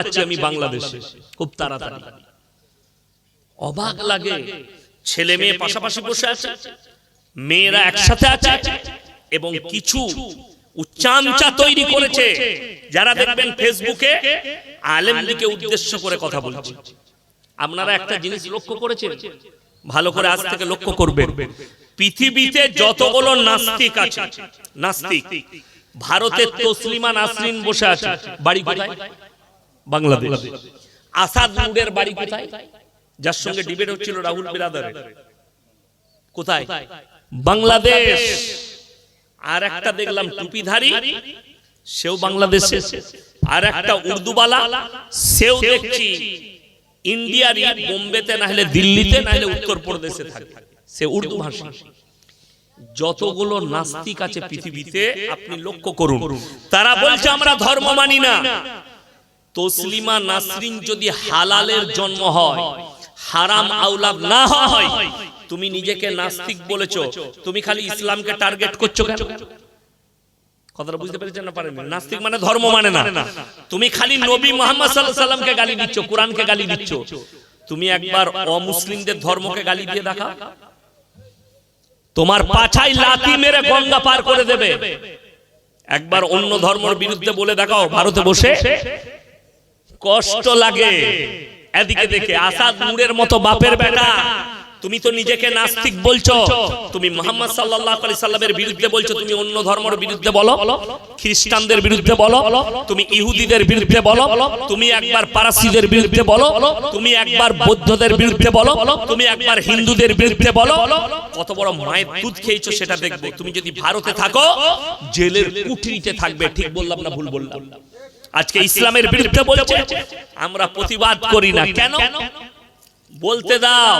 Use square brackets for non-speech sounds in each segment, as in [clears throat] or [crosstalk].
যাচ্ছি আমি বাংলাদেশে খুব তাড়াতাড়ি। অবাক লাগে ছেলে মেয়ে পাশাপাশি বসে আছে মেয়েরা একসাথে আছে এবং কিছু উচ্চাঞ্চা তৈরি করেছে। যারা দেখবেন ফেসবুকে আলেমদিকে উদ্দেশ্য করে কথা বলছে। আপনারা একটা জিনিস লক্ষ্য করেছেন? ভালো করে আজ থেকে লক্ষ্য করবেন। পৃথিবীতে যতগুলো নাস্তিক আছে নাস্তিক। ভারতের তসলিমা নাসরিন বসে আছে। বাড়ি কোথায়? বাংলাদেশ। আসাদ বাড়ি কোথায়? যার সঙ্গে ডিবেট হচ্ছিল রাহুল বিরাদারের। কোথায়? বাংলাদেশ। আর একটা দেখলাম টুপিধারী সেও বাংলাদেশে। আর একটা উর্দুবালা সেও দেখছি। ইন্ডিয়ারই বোম্বেতে না হলে দিল্লিতে না হলে উত্তরপ্রদেশে থাকে। সে উর্দু ভাষী। যতগুলো নাস্তিক আছে পৃথিবীতে আপনি লক্ষ্য করুন। তারা বলছে আমরা ধর্ম মানি না। তসলিমা নাসরিন যদি হালালের জন্ম হয়, হারাম আউলাদ না হয়, তুমি নিজেকে নাস্তিক বলেছ, তুমি খালি ইসলামকে টার্গেট করছ কেন? কথাটা বুঝতে পেরেছেন না পারেন নাস্তিক মানে ধর্ম মানে না। তুমি খালি নবী মোহাম্মদ আলাইহি সাল্লামকে গালি দিচ্ছ, কোরআনকে গালি দিচ্ছ। তুমি একবার অমুসলিমদের ধর্মকে গালি দিয়ে দেখা। তোমার পাছায় লাথি মেরে গঙ্গা পার করে দেবে। একবার অন্য ধর্মের বিরুদ্ধে বলে দেখাও, ভারতে বসে। কষ্ট লাগে। এদিকে দেখে আসাদ নূরের মতো বাপের বেটা। তুমি তো নিজেকে নাস্তিক বলছো। তুমি মোহাম্মদ আলাইহি সাল্লামের বিরুদ্ধে বলছো। তুমি অন্য ধর্মের বিরুদ্ধে বলো। খ্রিস্টানদের বিরুদ্ধে বলো। তুমি ইহুদিদের বিরুদ্ধে বলো। তুমি একবার পারাসিদের বিরুদ্ধে বলো। তুমি একবার বৌদ্ধদের বিরুদ্ধে বলো। তুমি একবার হিন্দুদের বিরুদ্ধে বলো। কত বড় মায়ের দুধ খেয়েছো সেটা দেখবে। তুমি যদি ভারতে থাকো জেলের কুঠরিতে থাকবে ঠিক বললাম না ভুল বললাম। আজকে ইসলামের বিরুদ্ধে বলছে আমরা প্রতিবাদ করি না কেন? বলতে দাও।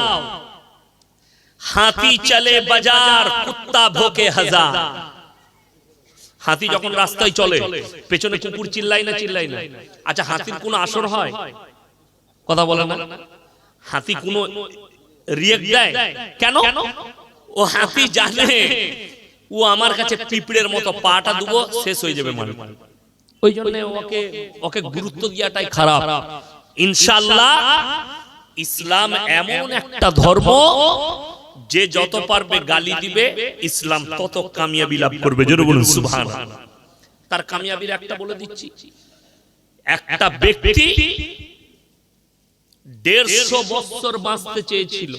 হাতি চলে বাজার কুত্তা ভোকে হাজার হাতি যখন রাস্তায় চলে পেছনে কুকুর চিল্লাই না চিল্লাই না আচ্ছা হাতির কোনো আসর হয়? কথা বলে না? হাতি কোনো রিয়েক্ট দেয়? কেন? ও হাতি জানে। ও আমার কাছে পিঁপড়ের মতো পাটা দেবো শেষ হয়ে যাবে মানে। ওই জন্য ওকে ওকে গুরুত্ব দেওয়াটাই খারাপ। ইনশাল্লাহ ইসলাম এমন একটা ধর্ম যে যত পারবে গালি দিবে, ইসলাম তত কামিয়াবি লাভ করবে। জোরে বলুন সুবহান তার কামিয়াবির একটা বলে দিচ্ছি। একটা ব্যক্তি দেড়শো বছর বাঁচতে চেয়েছিল।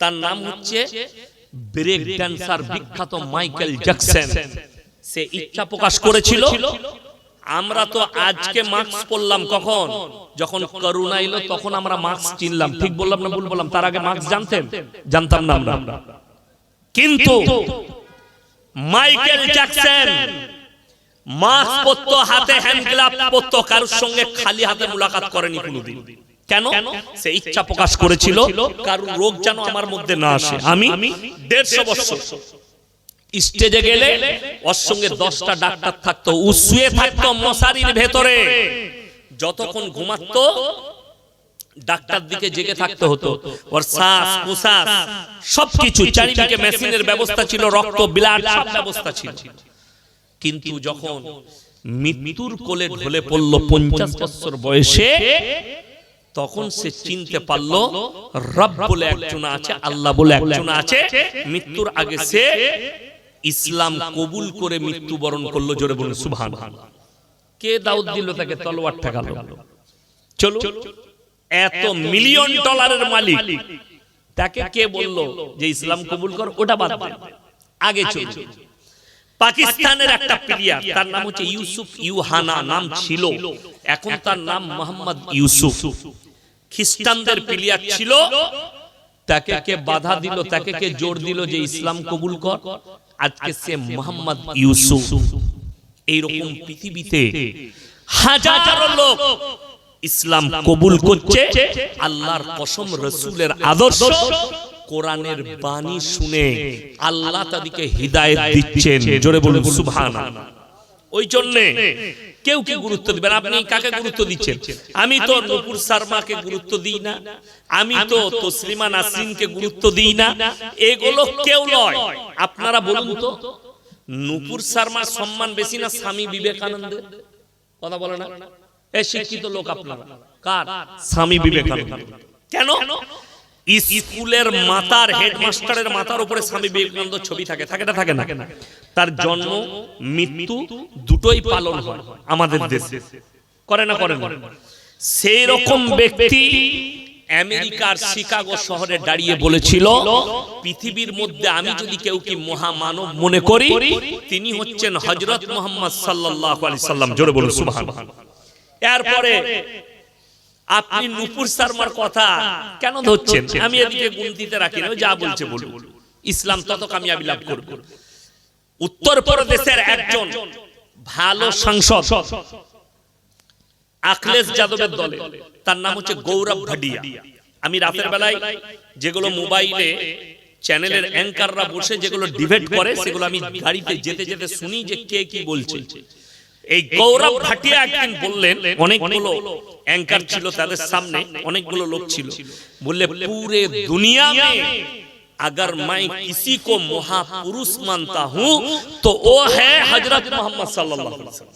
তার নাম হচ্ছে ব্রেক ড্যান্সার বিখ্যাত মাইকেল জ্যাকসন। সে ইচ্ছা প্রকাশ করেছিল আমরা তো আজকে মাস্ক পরলাম কখন? যখন করোনা এলো তখন আমরা মাস্ক চিনলাম। ঠিক বললাম না ভুল বললাম? তার আগে মাস্ক জানতেন? জানতাম না আমরা। কিন্তু মাইকেল জ্যাকসন মাস্ক পরতো হাতে হ্যান্ড গ্লাভ পরতো কারোর সঙ্গে খালি হাতে মুলাকাত করেনি কোনোদিন। কেন? সে ইচ্ছা প্রকাশ করেছিল কারোর রোগ যেন আমার মধ্যে না আসে। আমি দেড়শো বছর স্টেজে গেলে ওর সঙ্গে দশটা ডাক্তার থাকতো শুয়ে থাকতো মশারির ভেতরে। যতক্ষণ ঘুমাতো ডাক্তার দিকে জেগে থাকতে হতো। ওর শ্বাস প্রশ্বাস সবকিছু চারিদিকে মেশিনের ব্যবস্থা ছিল রক্ত ব্লাড সব ব্যবস্থা ছিল। কিন্তু যখন মৃত্যুর কোলে ঢলে পড়ল পঞ্চাশ বছর বয়সে তখন সে চিনতে পারল রব বলে একজন আছে আল্লাহ বলে একজন আছে মৃত্যুর আগে সে ইসলাম কবুল করে মৃত্যুবরণ করল জোরে বলুন সুবহান কে দাউদ দিল তাকে তলোয়ার ঠেকালো? চলো এত মিলিয়ন ডলারের মালিক। তাকে কে বলল যে ইসলাম কবুল কর? ওটা বাদ। আগে চলো। পাকিস্তানের একটা প্লেয়ার তার নাম হচ্ছে ইউসুফ ইউহানা নাম ছিল। এখন তার নাম মোহাম্মদ ইউসুফ। খ্রিস্টানদের প্লেয়ার ছিল। তাকে কে বাধা দিল তাকে কে জোর দিল যে ইসলাম কবুল কর। আজকে সে মোহাম্মদ ইউসুফ। এইরকম পৃথিবীতে হাজার লোক ইসলাম কবুল করছে আল্লাহর কসম রসুলের আদর্শ কোরআনের বাণী শুনে আল্লাহ তাদেরকে হৃদায়ত দিচ্ছেন। জোরে বলুন সুবহান ওই জন্যে কেউ কে গুরুত্ব দিবেন? আপনি কাকে গুরুত্ব দিচ্ছেন? আমি তো নপুর শর্মাকে গুরুত্ব দিই না। আমি তো তসলিমা নাসরিনকে গুরুত্ব দিই না। এগুলো কেউ নয়। আপনারা বলুন তো নূপুর শর্মার সম্মান বেশি না স্বামী বিবেকানন্দের? কথা বলে না। এ শিক্ষিত লোক আপনারা। কার? স্বামী বিবেকানন্দ কেন? স্কুলের মাতার হেডমাস্টারের মাথার উপরে স্বামী বিবেকানন্দ ছবি থাকে। থাকে না থাকে না? তার জন্ম, মৃত্যু দুটোই পালন হয় আমাদের দেশে। করে না করে না? সেই রকম ব্যক্তি আমেরিকার শিকাগো শহরে দাঁড়িয়ে বলেছিল, পৃথিবীর মধ্যে আমি যদি কেউ কি মহামানব মনে করি, তিনি হচ্ছেন হজরত মোহাম্মদ সাল্লাল্লাহু আলাইহি সাল্লাম। জোরে বলুন, সুবহানাল্লাহ। এরপরে আপনি নুপুর শর্মার কথা কেন ধরছেন? আমি এদিকে গুনতিতে রাখি না যা বলছে বলুন। ইসলাম তত কামিয়াবি লাভ করবে। উত্তর প্রদেশের একজন ভালো সাংসদ। আখলেস যাদবের দলে। তার নাম হচ্ছে গৌরব ভাডিয়া আমি রাতের বেলায় যেগুলো মোবাইলে চ্যানেলের অ্যাঙ্কাররা বসে যেগুলো ডিবেট করে সেগুলো আমি গাড়িতে যেতে যেতে শুনি যে কে কি বলছে। এই গৌরব ভাটিয়া একদিন বললেন অনেকগুলো অ্যাঙ্কার ছিল তাদের সামনে অনেকগুলো লোক ছিল বললে পুরে দুনিয়া মে अगर मैं किसी को महापुरुष मानता हूं तो वो है हजरत मोहम्मद सल्लल्लाहु अलैहि वसल्लम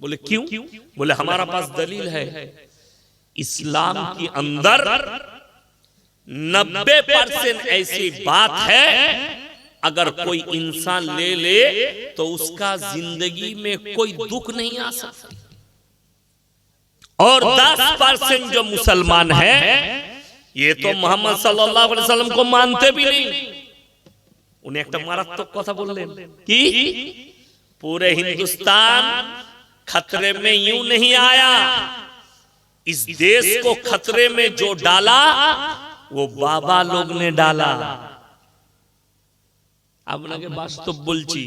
बोले क्यों बोले हमारा पास दलील है इस्लाम के अंदर नब्बे परसेंट ऐसी बात है अगर कोई इंसान ले ले तो, तो उसका ज़िंदगी में कोई दुख नहीं आ सकता। और दस परसेंट जो मुसलमान है तो ये तो मोहम्मद सल्लल्लाहु अलैहि वसल्लम को मानते भी नहीं। उन्हें एक मारात्मक कथा बोल कि पूरे हिंदुस्तान खतरे में यूँ नहीं आया। इस देश को खतरे में जो डाला वो बाबा लोग ने डाला। আপনাকে বাস্তব বলছি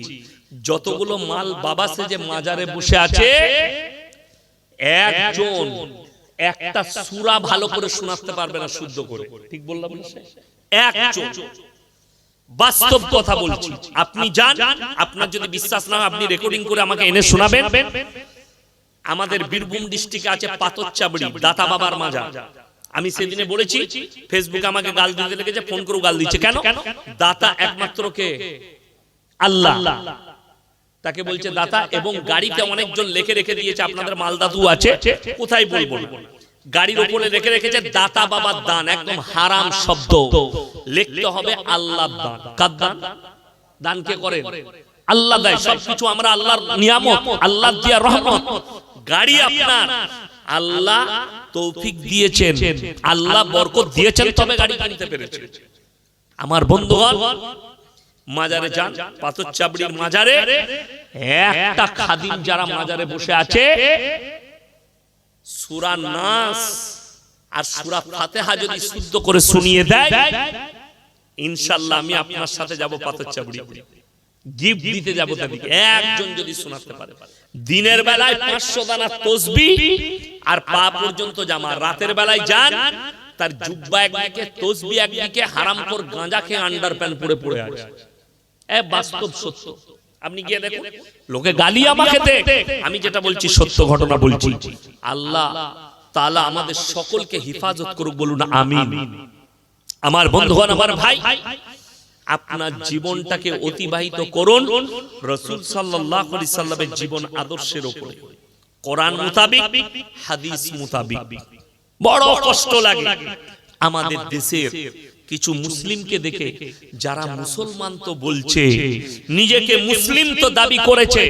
যতগুলো মাল বাবা সে যে মাজারে বসে আছে একজন একটা সুরা ভালো করে শোনাতে পারবে না শুদ্ধ করে। ঠিক বললাম না একজন বাস্তব কথা বলছি। আপনি যান আপনার যদি বিশ্বাস না হয় আপনি রেকর্ডিং করে আমাকে এনে শোনাবেন। আমাদের বীরভূম ডিস্ট্রিক্টে আছে পাতরচাবড়ি দাতা বাবার মাজার। আমি সেদিনে বলেছি ফেসবুকে আমাকে গাল দিতে লেগেছে ফোন করে গাল দিচ্ছে। কেন? দাতা একমাত্র কে? আল্লাহ। তাকে বলছে দাতা এবং গাড়িতে অনেকজন লেখে রেখে দিয়েছে আপনাদের মালদাদু আছে কোথায় বলব? গাড়ির উপরে রেখে রেখেছে দাতা বাবার দান একদম হারাম শব্দ। লিখতে হবে আল্লাহ দান। কার দান? দান? কে করেন? আল্লাহ দেয় সবকিছু আমরা আল্লাহর নিয়ামত আল্লাহ দিয়া রহমত। গাড়ি আপনার। আল্লাহ তৌফিক দিয়েছেন আল্লাহ বরকত দিয়েছেন তবে গাড়ি কিনতে পেরেছে আমার বন্ধুগণ মাজারে যান পাথর চাবড়ির মাজারে একটা খাদিম যারা মাজারে বসে আছে সুরা নাস আর সুরা ফাতেহা যদি শুদ্ধ করে শুনিয়ে দেয় ইনশাল্লাহ আমি আপনার সাথে যাব পাথর চাবড়ি গিফট দিতে যাব তাদেরকে। একজন যদি শোনাতে পারে। দিনের বেলায় পাঁচশো দানা তসবি আর পা পর্যন্ত জামা রাতের বেলায় যান তার জুব্বা একদিকে তসবি একদিকে গাঁজা খেয়ে আন্ডার প্যান্ট পরে পড়ে আছে। এ বাস্তব সত্য। আপনি গিয়ে দেখুন লোকে গালি আমাকে আমি যেটা বলছি সত্য ঘটনা বলছি। আল্লাহ তালা আমাদের সকলকে হেফাজত করুক বলুন আমি আমার বন্ধুগণ আমার ভাই আপনার জীবনটাকে অতিবাহিত করুন। রসুল আলাইহি সাল্লামের জীবন আদর্শের উপরে কোরআন মোতাবিক হাদিস মোতাবিক। বড় কষ্ট লাগে। আমাদের দেশের কিছু মুসলিমকে দেখে যারা মুসলমান তো বলছে নিজেকে মুসলিম তো দাবি করেছে।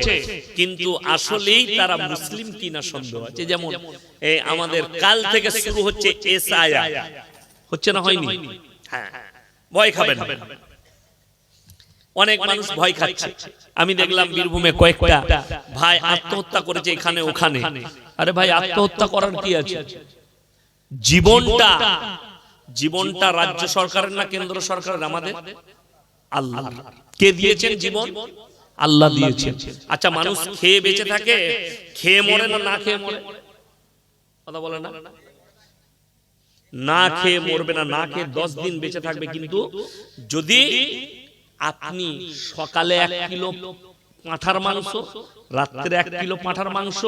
কিন্তু আসলেই তারা মুসলিম কিনা সন্দেহ আছে। যেমন আমাদের কাল থেকে শুরু হচ্ছে এসআইআর। হচ্ছে না হয়নি? হ্যাঁ। ভয় খাবেন। অনেক মানুষ ভয় খাচ্ছে। আমি দেখলাম বীরভূমে কয়েকটা ভাই আত্মহত্যা করেছে এখানে ওখানে। আরে ভাই আত্মহত্যা করার কি আছে? জীবনটা জীবনটা রাজ্য সরকারের না কেন্দ্র সরকারের আমাদের? আল্লাহ। কে দিয়েছেন জীবন? আল্লাহ দিয়েছেন। আচ্ছা মানুষ খেয়ে বেঁচে থাকে খেয়ে মরে না না খেয়ে মরে? কথা বলে না? না। খেয়ে মরবে না না খেয়ে দশ দিন বেঁচে থাকবে কিন্তু যদি আপনি সকালে এক কিলো পাঁঠার মাংস রাত্রে এক কিলো পাঁঠার মাংস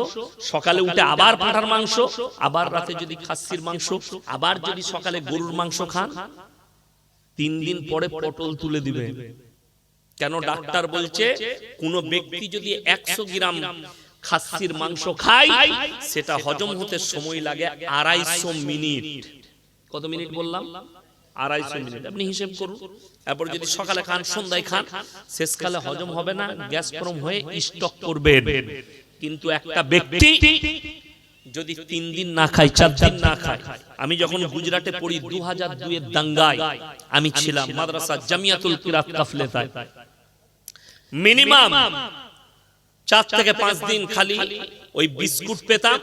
সকালে উঠে আবার পাঁঠার মাংস আবার রাতে যদি খাসির মাংস আবার যদি সকালে গরুর মাংস খান তিন দিন পরে পটল তুলে দিবে কেন ডাক্তার বলছে কোন ব্যক্তি যদি একশো গ্রাম খাসির মাংস খাই সেটা হজম হতে সময় লাগে আড়াইশো মিনিট। কত মিনিট বললাম? আড়াইশো মিনিট। আপনি হিসেব করুন। এরপর যদি সকালে খান সন্ধ্যায় খান শেষকালে হজম হবে না গ্যাস ফর্ম হয়ে স্টক করবে কিন্তু একটা ব্যক্তি যদি তিন দিন না খাই চার দিন না খাই আমি যখন গুজরাটে পড়ি দু হাজার দুইয়ের দাঙ্গায় আমি ছিলাম মাদ্রাসা জামিয়াতুল কিরাত কাফলেতায়। মিনিমাম চার থেকে পাঁচ দিন খালি ওই বিস্কুট পেতাম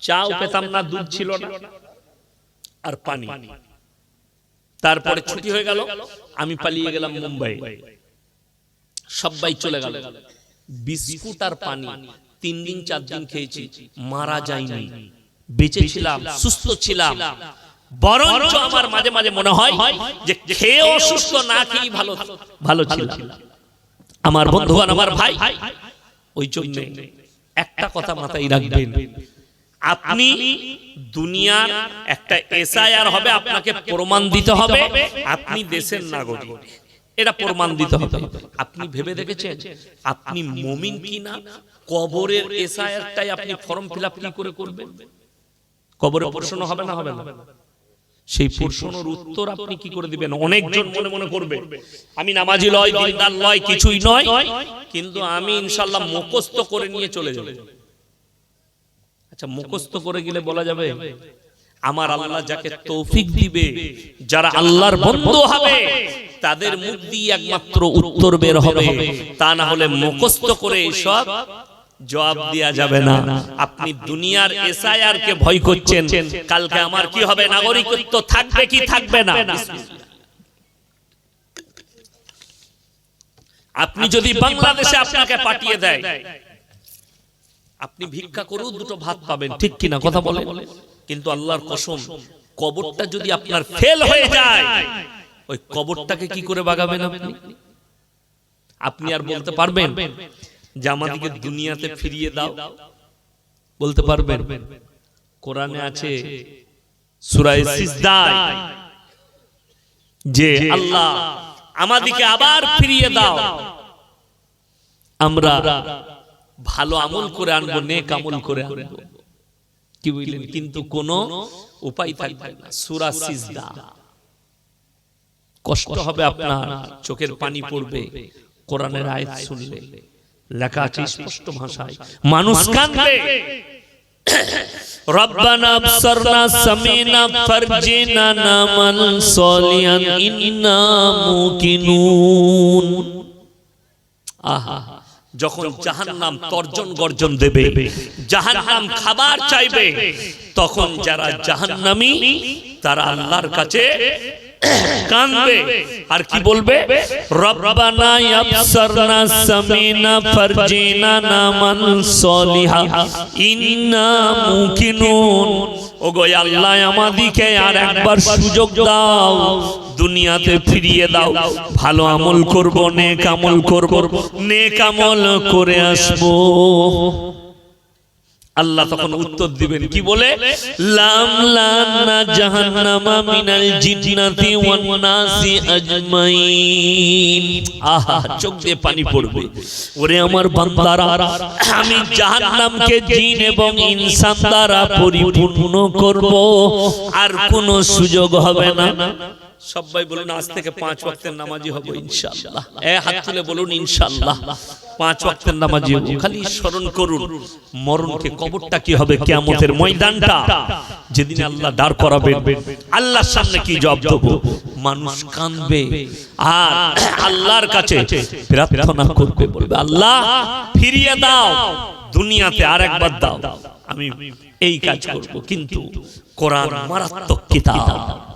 চাও পেতাম না দুধ ছিল না। আর পানি তারপরে ছুটি হয়ে গেল আমি পালিয়ে গেলাম মুম্বাই। সবাই চলে গেল। বিস্কুট আর পানি তিন দিন চার দিন খেয়েছি মারা যায়নি বেঁচে ছিলাম সুস্থ ছিলাম। বরঞ্চ আমার মাঝে মাঝে মনে হয় যে খেয়ে অসুস্থ না খেয়ে ভালো ভালো ছিল আমার বন্ধুগণ আমার ভাই ওই জন্য একটা কথা মাথায় রাখবেন। আপনি দুনিয়ার একটা এসআইআর হবে আপনাকে প্রমাণ দিতে হবে আপনি দেশের নাগরিক। এটা প্রমাণ দিতে হবে। আপনি ভেবে দেখেছেন? আপনি মমিন কি না কবরের এসআইআরটাই আপনি ফর্ম ফিল কি করে করবেন? কবরে প্রশ্ন হবে না হবে না? সেই প্রশ্নের উত্তর আপনি কি করে দিবেন? অনেকজন মনে মনে করবে। আমি নামাজি লয় দিনদার লয় কিছুই নয় কিন্তু আমি ইনশাল্লাহ মুখস্থ করে নিয়ে চলে যাব। আচ্ছা মুখস্থ করে গেলে বলা যাবে আমার আল্লাহ যাকে তৌফিক দিবে যারা আল্লাহর বন্ধু হবে তাদের মুখ দিয়ে একমাত্র উত্তর বের হবে তা না হলে মুখস্থ করে সব জবাব দেওয়া যাবে না। আপনি দুনিয়ার এসআইআর কে ভয় করছেন কালকে আমার কি হবে? নাগরিকত্ব থাকবে কি থাকবে না? আপনি যদি বাংলাদেশে আপনাকে পাঠিয়ে দেয় আপনি ভিক্ষা করেও দুটো ভাত পাবেন। ঠিক কিনা কথা বলে কিন্তু আল্লাহর কসম কবরটা যদি আপনার ফেল হয়ে যায় ওই কবরটাকে কি করে বাগাবেন আপনি? আপনি? আর বলতে পারবেন যে আমাদেরকে দুনিয়াতে ফিরিয়ে দাও। বলতে পারবেন। কোরআনে আছে সূরায়ে সিজদায় যে আল্লাহ আমাদেরকে আবার ফিরিয়ে দাও। আমরা ভালো আমল করে আনবো নেক আমল করে আনবো কি বুঝলেন কিন্তু কোন উপায় থাকবে না সূরা সিজদা কষ্ট হবে আপনার চোখের পানি পড়বে কোরআনের আয়াত শুনলে লেখা আছে স্পষ্ট ভাষায় মানুষ কাঁদবে ربنا ابصرنا سمينا فرجنا نعمل صالحا إنا موقنون আহা যখন জাহান নাম তর্জন গর্জন দেবে জাহান নাম খাবার চাইবে তখন যারা জাহান নামি তারা আল্লাহর কাছে কানবে [coughs] আর কি বলবে? রব্বানা ইয়াবসারনা সামিনা ফারজিনা নামান সলিহা ইন্না মুকিনুন ওগো আল্লাহ আমাদিকে আর একবার সুযোগ দাও। দুনিয়াতে ফিরিয়ে দাও। ভালো আমল করব, নেক আমল করব। নেক আমল করে আসব। আল্লাহ তখন উত্তর দিবেন, কি বলে? লাম লান্না জাহান্নামা মিনাল জিন্নাতি ওয়ান নাসি আজমাইন। আহা পানি পড়বে। ওরে আমার বান্দারা, আমি জাহান্নামকে জিন এবং ইনসান দ্বারা পরিপূর্ণ করব। আর কোনো সুযোগ হবে না। সবাই বলুন আজ থেকে পাঁচ ওয়াক্তের নামাজি হব ইনশাআল্লাহ। এ হাত তুলে বলুন ইনশাআল্লাহ। পাঁচ ওয়াক্তের নামাজি হব। খালি স্মরণ করুন। মরণকে কবরটা কি হবে কিয়ামতের ময়দানটা? যেদিন আল্লাহ দাঁড় করাবেন আল্লাহর সামনে কি জবাব দেব? মানুষ কাঁদবে। আর [clears throat] আল্লাহর কাছে প্রার্থনা করবে বলবে আল্লাহ ফিরিয়ে দাও। দুনিয়াতে আরেকবার দাও। আমি এই কাজ করব। কিন্তু কোরআন মারাত্মক কিতাব।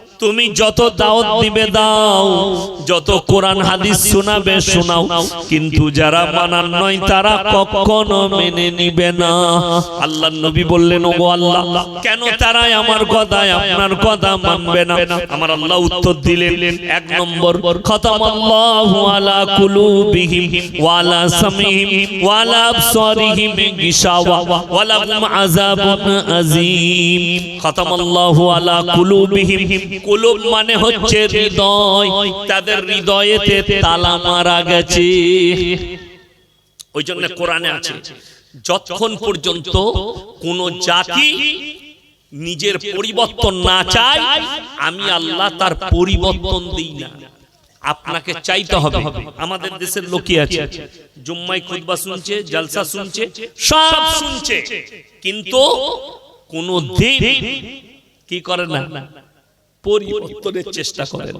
তুমি যত দাওয়াত দিবে দাও, যত কোরআন হাদিস শোনাবে শোনাও। কিন্তু যারা মানার নয়, তারা কখনো মেনে নিবে না। আল্লাহ নবী বললেন ও আল্লাহ, কেন তারা আমার কথায় আপনার কথা মানবে না? আমার আল্লাহ উত্তর দিলেন, এক নম্বর খতাম আল্লাহু আলা কুলুবিহিম, ওয়া আলা সামিহিম ওয়া আলা আবসারিহিম, গিশাওয়া, ওয়া লাহুম আযাবুন আযীম। খতাম আল্লাহু আলা কুলুবিহিম কুলুব মানে হচ্ছে হৃদয়। তাদের হৃদয়েতে তালা মারা গেছে। ওই জন্য কোরআনে আছে যতক্ষণ পর্যন্ত কোন জাতি নিজের পরিবর্তন না চায় আমি আল্লাহ তার পরিবর্তন দিই না। আপনাকে চাইতে হবে। আমাদের দেশের লোকই আছে। জুম্মাই খুতবা শুনছে জলসা শুনছে সব শুনছে। কিন্তু কোন দিন কি করে না? পরিবর্তনের চেষ্টা করেন।